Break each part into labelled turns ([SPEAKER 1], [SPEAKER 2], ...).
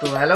[SPEAKER 1] তো হ্যালো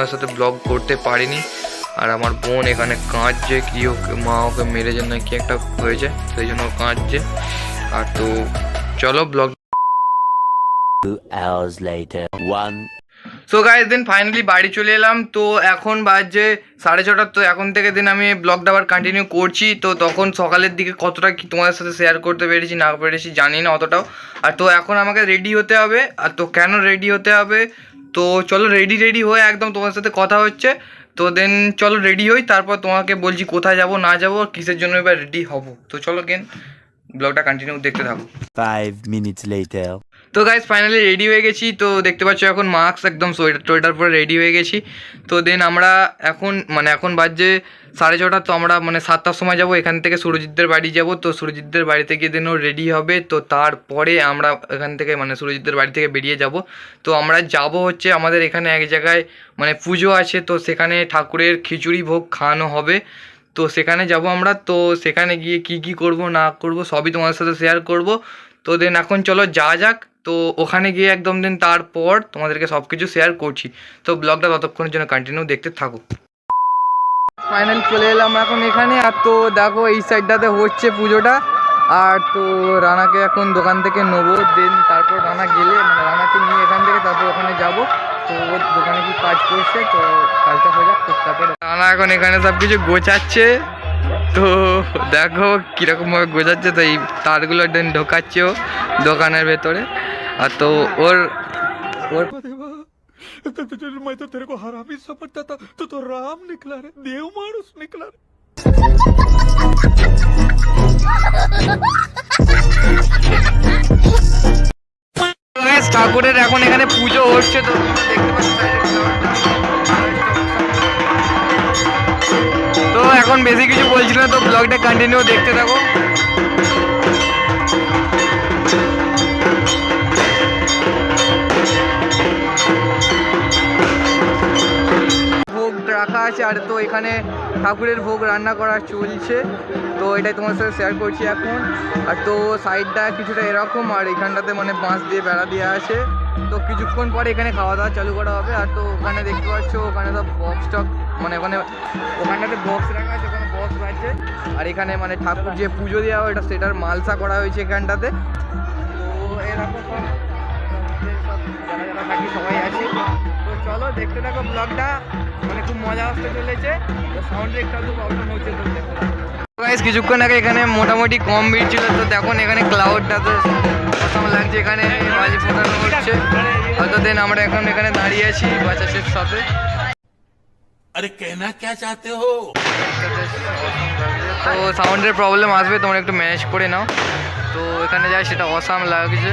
[SPEAKER 1] আমার সাথে ব্লগ করতে পারিনি। আর আমার বোন এখানে কাঁদছে কি ওকে মা ওকে মেরে জন্য কি একটা হয়েছে সেই জন্য কাঁদছে। আর তো চলো ব্লগ সো গাইজ দিন ফাইনালি বাড়ি চলে এলাম। তো এখন বাজে সাড়ে ছটা তো এখন থেকে দিন আমি ব্লগটা আবার কন্টিনিউ করছি। তো তখন সকালের দিকে কতটা কি তোমাদের সাথে শেয়ার করতে পেরেছি না পেরেছি জানি না অতটাও। আর তো এখন আমাকে রেডি হতে হবে। আর তো কেন রেডি হতে হবে? তো চলো রেডি রেডি হয়ে একদম তোমার সাথে কথা হচ্ছে। তো দেন চলো রেডি হই, তারপর তোমাকে বলছি কোথায় যাব, না যাব, কিসের জন্য এবার রেডি হব। তো চলো গেন ব্লগটা কন্টিনিউ দেখতে থাকো।
[SPEAKER 2] Five minutes later.
[SPEAKER 1] তো গাইজ ফাইনালি রেডি হয়ে গেছি। তো দেখতে পাচ্ছ এখন মাস্ক একদম সোয়েটার টোয়েটার পরে রেডি হয়ে গেছি। তো দেন আমরা এখন মানে এখন বাজে সাড়ে ছটা। তো আমরা মানে সাতটার সময় যাব। এখান থেকে সুরজিৎদের বাড়ি যাব। তো সুরজিৎদের বাড়িতে গিয়ে দেন রেডি হবে। তো তারপরে আমরা এখান থেকে মানে সুরজিৎদের বাড়ি থেকে বেরিয়ে যাব। তো আমরা যাব হচ্ছে আমাদের এখানে এক জায়গায় মানে পুজো আছে। তো সেখানে ঠাকুরের খিচুড়ি ভোগ খাওয়ানো হবে। তো সেখানে যাব আমরা। তো সেখানে গিয়ে কি কি করব, না করব, সবই তোমাদের সাথে শেয়ার করব। তো দেন এখন চলো যা যাক। তো ওখানে গিয়ে একদম দিন তারপর তোমাদেরকে সব কিছু শেয়ার করছি। তো ব্লগটা ততক্ষণের জন্য কন্টিনিউ দেখতে থাকো। ফাইনাল চলে এলাম এখন এখানে। আর তো দেখো এই সাইডটাতে হচ্ছে পুজোটা। আর তো রানাকে এখন দোকান থেকে নেব। দেন তারপর রানা গেলে মানে রানাকে নিয়ে এখান থেকে তারপর ওখানে যাব। তো ওর দোকানে কি কাজ করছে তো কাজটা হয়ে যাক তো তারপর রানা এখন এখানে সব কিছু গোছাচ্ছে তো দেখো কীরকমভাবে গোছাচ্ছে তো এই তারগুলো দেন ঢোকাচ্ছে ও দোকানের ভেতরে আর তো ওর ওর
[SPEAKER 3] तो- तो- तो- मैं तो तेरे को हरामी समझता था तो तो राम निकला रे देव मानुस निकला रे
[SPEAKER 1] ঠাকুরের এখন এখানে পুজো হচ্ছে তো। দেখতে তো এখন বেশি কিছু বলছি না, তো ব্লগটা কন্টিনিউ দেখতে থাকো। আছে। আর তো এখানে ঠাকুরের ভোগ রান্না করা চলছে। তো এটাই তোমার সাথে শেয়ার করছি এখন। আর তো সাইডটা কিছুটা এরকম, আর এখানটাতে মানে বাঁশ দিয়ে বেড়া দেওয়া আছে। তো কিছুক্ষণ পরে এখানে খাওয়া দাওয়া চালু করা হবে। আর তো ওখানে দেখতে পাচ্ছ, ওখানে তো বক্স টক মানে ওখানে ওখানটাতে বক্স রাখা আছে, ওখানে বক্স বাজছে। আর এখানে মানে ঠাকুর যে পুজো দেওয়া হয় এটা সেটার মালসা করা হয়েছে এখানটাতে। তো এরকম আমরা থাকি সবাই আছি। তো চলো দেখতে থাকো ব্লগটা মানে খুব মজা আসতে চলেছে। তো সাউন্ডের একটু প্রবলেম হচ্ছে তো দেখো। কিছুক্ষণ আগে এখানে মোটামুটি কম ভিড় ছিল। তো দেখুন এখানে ক্লাউডটা তো প্রথম লাগছে এখানে। বাজি ফোটানো হচ্ছে। হয়তো দিন আমরা এখন এখানে দাঁড়িয়ে আছি বাচ্চাদের সাথে।
[SPEAKER 3] আরে চাতে
[SPEAKER 1] তো সাউন্ডের প্রবলেম আসবে তোমরা একটু ম্যানেজ করে নাও। তো এখানে যাই সেটা অসাম লাগছে।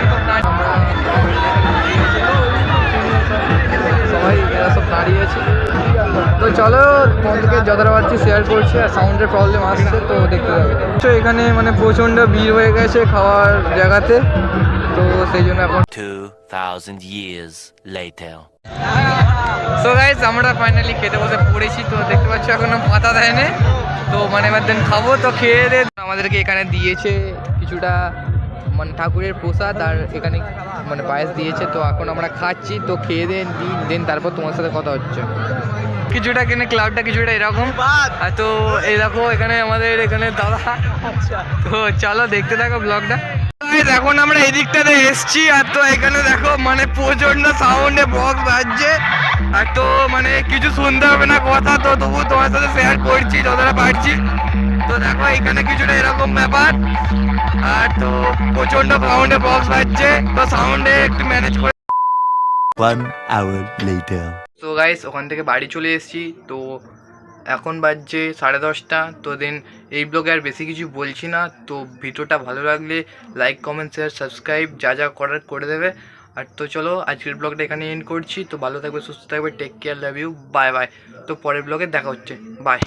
[SPEAKER 1] চলো তোমাদেরকে যতটা পারছি শেয়ার করছি আর সাউন্ডের প্রবলেম আসছে তো দেখতে যাবে। তো এখানে মানে প্রচণ্ড ভিড় হয়ে গেছে খাওয়ার জায়গাতে তো সেই জন্য এখন
[SPEAKER 2] 2000 years later.
[SPEAKER 1] সো গাইস আমরা ফাইনালি খেতে বসে পড়েছি তো দেখতে পাচ্ছ এখনও পাতা দেয় না তো মানে এবার দিন খাব তো খেয়ে দে আমাদেরকে এখানে দিয়েছে কিছুটা মানে ঠাকুরের প্রসাদ আর এখানে মানে পায়েস দিয়েছে তো এখন আমরা খাচ্ছি তো খেয়ে দেন দিন দেন তারপর তোমার সাথে কথা হচ্ছে। কিছুটা এখানে ক্লাউডটা কিছুটা এরকম। তো এই দেখো, এখানে আমাদের, এখানে দাদা। তো চলো দেখতে থাকো ব্লগটা এখন আমরা এই দিকটাতে এসছি, আর তো এখানে দেখো মানে প্রচণ্ড সাউন্ডে বক্স বাজছে। আর তো মানে কিছু শুনতে হবে না, কথা তো তবু তোমার সাথে শেয়ার করছি, যতটা পারছি। তো দেখো, এখানে কিছুটা এরকম ব্যাপার। আর তো প্রচণ্ড সাউন্ডে বক্স বাজছে, তো সাউন্ডে একটু ম্যানেজ করে
[SPEAKER 2] One hour later.
[SPEAKER 1] তো গাইস ওখান থেকে বাড়ি চলে এসেছি। তো এখন বাজছে সাড়ে দশটা। তো দেন এই ব্লগে আর বেশি কিছু বলছি না। তো ভিডিওটা ভালো লাগলে লাইক কমেন্ট শেয়ার সাবস্ক্রাইব যা যা করার করে দেবে। আর তো চলো, আজকের ব্লগটা এখানে এন্ড করছি। তো ভালো থাকবে, সুস্থ থাকবে take care love you bye bye তো পরের ব্লগে দেখা হচ্ছে। বাই